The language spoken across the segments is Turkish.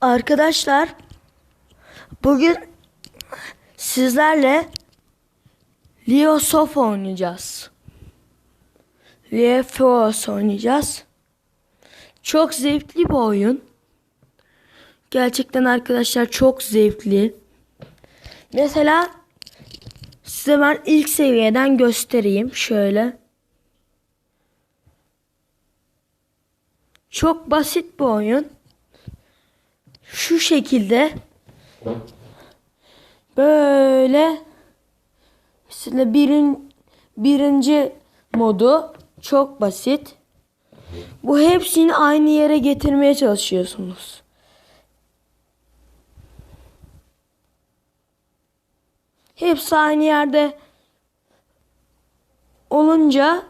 Arkadaşlar bugün sizlerle Leo Sof oynayacağız. Foos oynayacağız. Çok zevkli bir oyun. Gerçekten arkadaşlar çok zevkli. Mesela size ben ilk seviyeden göstereyim. Şöyle. Çok basit bir oyun. Şu şekilde böyle mesela birin, birinci modu çok basit. Bu hepsini aynı yere getirmeye çalışıyorsunuz. Hepsi aynı yerde olunca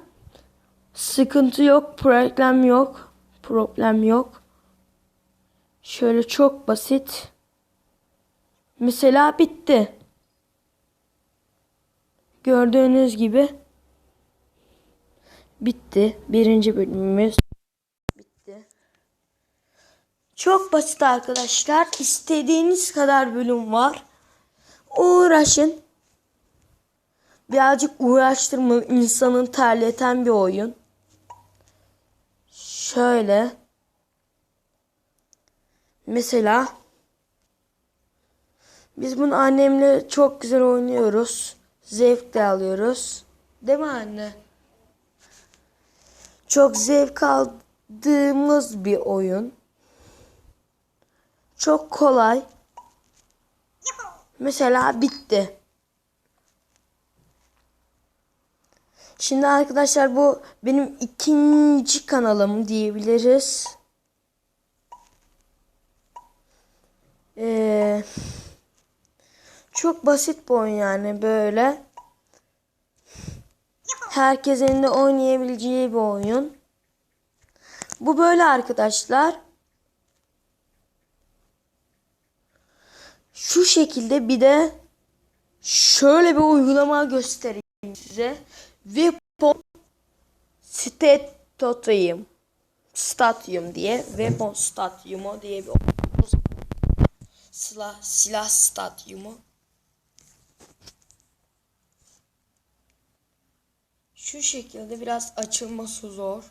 sıkıntı yok, problem yok, problem yok. Şöyle çok basit. Mesela bitti. Gördüğünüz gibi bitti. Birinci bölümümüz bitti. Çok basit arkadaşlar. İstediğiniz kadar bölüm var. Uğraşın. Birazcık uğraştırma insanın terleten bir oyun. Şöyle. Mesela biz bunu annemle çok güzel oynuyoruz. Zevk de alıyoruz. Değil mi anne? Çok zevk aldığımız bir oyun. Çok kolay. Mesela bitti. Şimdi arkadaşlar bu benim ikinci kanalım diyebiliriz. Ee, çok basit bir oyun yani böyle. Herkesin de oynayabileceği bir oyun. Bu böyle arkadaşlar. Şu şekilde bir de şöyle bir uygulama göstereyim size. Weapon Stadium Stadyum diye Weapon Stadyumu diye bir silah, silah stadyumu. Şu şekilde biraz açılması zor.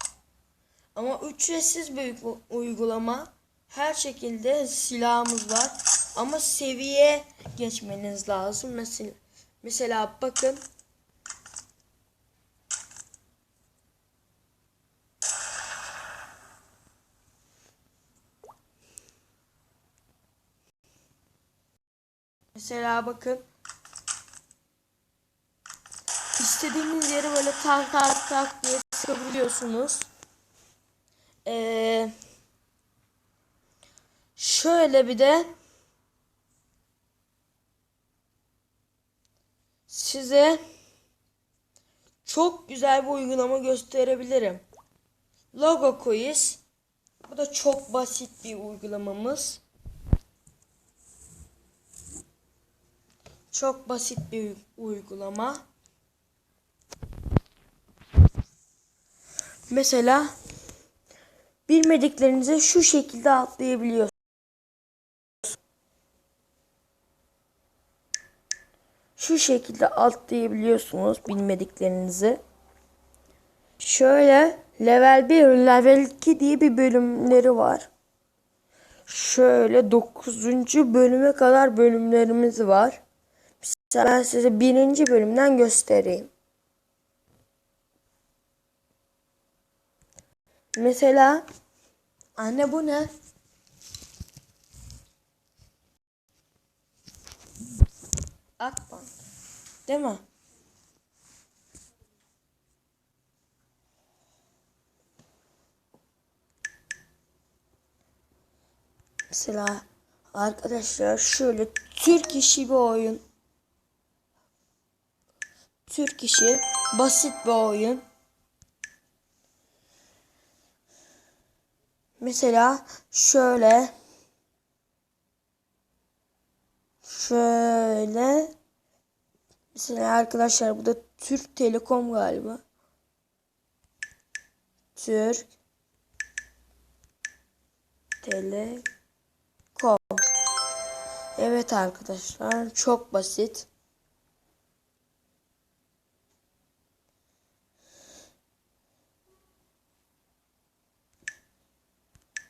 Ama ücretsiz bir uygulama. Her şekilde silahımız var. Ama seviye geçmeniz lazım. Mesela, mesela bakın. Mesela bakın. İstediğiniz yere böyle tak tak tak diye sıkabiliyorsunuz. Ee, şöyle bir de size çok güzel bir uygulama gösterebilirim. Logo quiz. Bu da çok basit bir uygulamamız. Çok basit bir uygulama. Mesela bilmediklerinizi şu şekilde atlayabiliyorsunuz. Şu şekilde atlayabiliyorsunuz bilmediklerinizi. Şöyle level 1, level 2 diye bir bölümleri var. Şöyle 9. bölüme kadar bölümlerimiz var. Ben size birinci bölümden göstereyim. Mesela anne bu ne? Akbank. Değil mi? Mesela arkadaşlar şöyle Türk işi bir oyun. Türk işi basit bir oyun. Mesela şöyle şöyle mesela arkadaşlar bu da Türk Telekom galiba. Türk Telekom Evet arkadaşlar çok basit.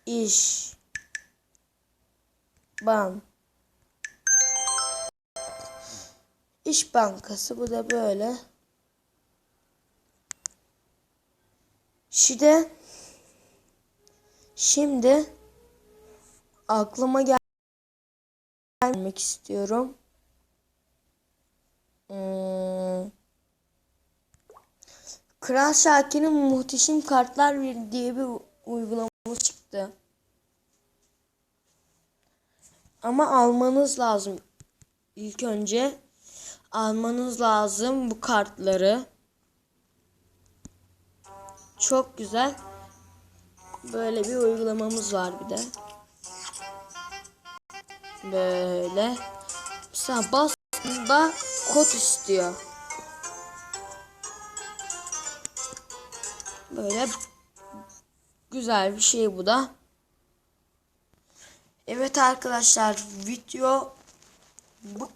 İş ban İş Bankası bu da böyle. Şimdi şimdi aklıma gel gelmek istiyorum. Hmm. Kral Şakir'in muhteşem kartlar diye bir uygulama çıktı. Ama almanız lazım. İlk önce almanız lazım bu kartları. Çok güzel. Böyle bir uygulamamız var bir de. Böyle. Mesela bastığında kod istiyor. Böyle güzel bir şey bu da. Evet arkadaşlar video bu